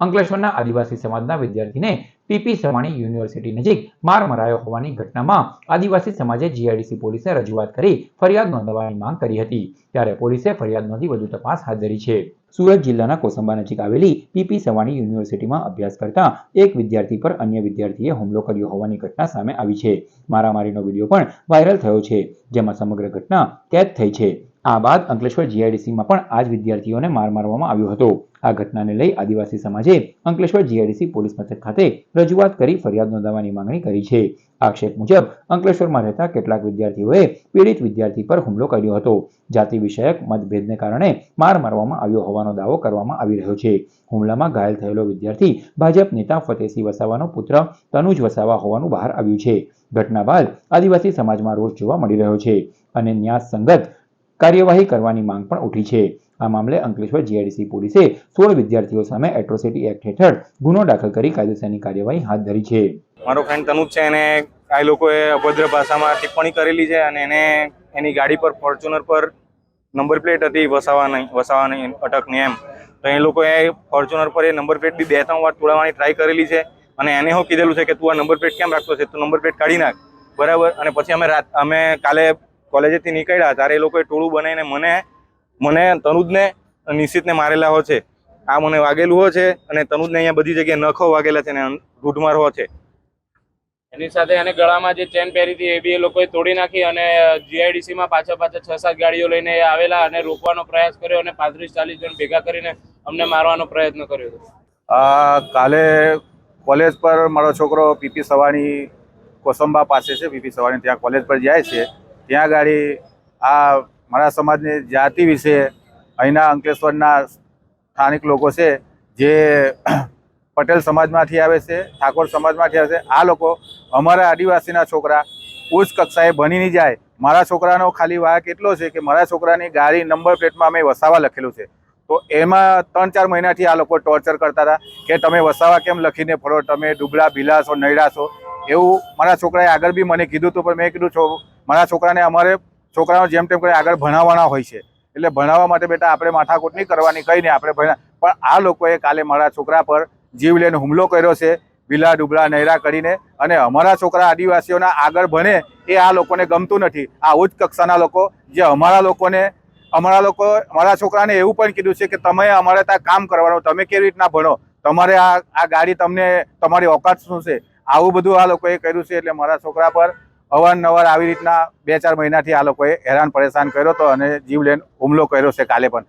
અંકલેશ્વરના આદિવાસી સમાજના વિદ્યાર્થીને પીપી સવાણી યુનિવર્સિટી નજીક માર મરાયો હોવાની ઘટનામાં આદિવાસી સમાજે જીઆઈડીસી પોલીસને રજૂઆત કરી ફરિયાદ નોંધવાની માંગ કરી હતી. ત્યારે પોલીસે ફરિયાદ નોંધી વધુ તપાસ હાથ ધરી છે. સુરત જિલ્લાના કોસંબા નજીક આવેલી પીપી સવાણી યુનિવર્સિટીમાં અભ્યાસ કરતા એક વિદ્યાર્થી પર અન્ય વિદ્યાર્થીએ હુમલો કર્યો હોવાની ઘટના સામે આવી છે. મારામારીનો વીડિયો પણ વાયરલ થયો છે, જેમાં સમગ્ર ઘટના કેદ થઈ છે. આ બાદ અંકલેશ્વર જીઆઈડીસીમાં પણ આ જ વિદ્યાર્થીઓને માર મારવામાં આવ્યો હતો. આ ઘટનાને લઈ આદિવાસી સમાજે અંકલેશ્વર જીઆઈડીસી પોલીસ મથક ખાતે રજૂઆત કરી ફરિયાદ નોંધાવવાની માંગણી કરી છે. આક્ષેપ મુજબ અંકલેશ્વરમાં રહેતા કેટલાક વિદ્યાર્થીઓએ પીડિત વિદ્યાર્થી પર હુમલો કર્યો હતો. જાતિ વિષયક મતભેદને કારણે માર મારવામાં આવ્યો હોવાનો દાવો કરવામાં આવી રહ્યો છે. હુમલામાં ઘાયલ થયેલો વિદ્યાર્થી ભાજપ નેતા ફતેહસિંહ વસાવાનો પુત્ર તનુજ વસાવા હોવાનું બહાર આવ્યું છે. ઘટના બાદ આદિવાસી સમાજમાં રોષ જોવા મળી રહ્યો છે અને ન્યાસ સંગત કાર્યવાહી કરવાની માંગ પણ ઉઠી છે. આ મામલે અંકલેશ્વર જીઆઈડીસી પોલીસે સોળ વિદ્યાર્થીઓ સામે એટ્રોસિટી એક્ટ હેઠળ ગુનો દાખલ કરી કાયદેસરની કાર્યવાહી હાથ ધરી છે. મારો ફ્રેન્ડ તનુજ છે, એને આ લોકોએ અભદ્ર ભાષામાં ટિપ્પણી કરેલી છે અને એને એની ગાડી પર ફોર્ચ્યુનર પર નંબર પ્લેટ હતી, વસાવા નહીં વસાવા નહીં અટકની એમ. તો એ લોકોએ ફોર્ચ્યુનર પર એ નંબર પ્લેટ બી બે ત્રણ વાર તોડાવવાની ટ્રાય કરેલી છે અને એને હું કીધેલું છે કે તું આ નંબર પ્લેટ કેમ રાખતો છે? તું નંબર પ્લેટ કાઢી નાખ. બરાબર? અને પછી અમે રાત, અમે કાલે કોલેજેથી નીકળ્યા ત્યારે એ લોકોએ ટોળું બનાવીને મને મને તનુજને નિશ્ચિતને મારેલા હો છે. આ મને વાગેલું હો છે અને તનુજને અહીંયા બધી જગ્યાએ નખો વાગેલા છે અને ઘૂંટમાર હો છે. એની સાથે એને ગળામાં જે ચેન પહેરી હતી એ બી એ લોકોએ તોડી નાખી અને જીઆઈડીસીમાં પાછા પાછા છ સાત ગાડીઓ લઈને આવેલા અને રોકવાનો પ્રયાસ કર્યો અને પાંત્રીસ ચાલીસ જણ ભેગા કરીને અમને મારવાનો પ્રયત્ન કર્યો હતો. આ કાલે કોલેજ પર મારો છોકરો પીપી સવાણી કોસંબા પાસે છે પીપી સવાણી ત્યાં કોલેજ પર જાય છે. ત્યાં ગાડી આ મારા સમાજની જાતિ વિશે અહીંના અંકલેશ્વરના સ્થાનિક લોકો છે, જે પટેલ સમાજમાંથી આવે છે, ઠાકોર સમાજમાંથી આવે છે, આ લોકો અમારા આદિવાસીના છોકરા ઉચ્ચ કક્ષાએ ભણી નહીં જાય. મારા છોકરાનો ખાલી વાક એટલો છે કે મારા છોકરાની ગાડી નંબર પ્લેટમાં અમે વસાવા લખેલું છે. તો એમાં ત્રણ ચાર મહિનાથી આ લોકો ટોર્ચર કરતા હતા કે તમે વસાવા કેમ લખીને ફરો? તમે ડુબળા ભીલા છો નૈડા છો? એવું મારા છોકરાએ આગળ બી મને કીધું હતું, પણ મેં કીધું, છો મારા છોકરાને અમારે છોકરાઓ જેમ તેમ કરી આગળ ભણાવવાના હોય છે. એટલે ભણાવવા માટે બેટા આપણે માથાકૂટ નહીં કરવાની, કંઈ નહીં, આપણે ભણા, પણ આ લોકોએ કાલે મારા છોકરા પર જીવ લઈને હુમલો કર્યો છે ભીલા ડુબળા નૈરા કરીને, અને અમારા છોકરા આદિવાસીઓના આગળ ભણે એ આ લોકોને ગમતું નથી. આ ઉચ્ચ કક્ષાના લોકો, જે અમારા લોકોને, અમારા લોકો, અમારા છોકરાને એવું પણ કીધું છે કે તમે અમારે ત્યાં કામ કરવાનું, તમે કેવી રીતના ભણો? તમારે આ આ ગાડી તમને, તમારી ઓકાત શું છે? આવું બધું આ લોકોએ કર્યું છે, એટલે મારા છોકરા પર અવારનવાર આવી રીતના બે ચાર મહિનાથી આ લોકોએ હેરાન પરેશાન કર્યો હતો અને જીવ લઈને હુમલો કર્યો છે કાલે પણ.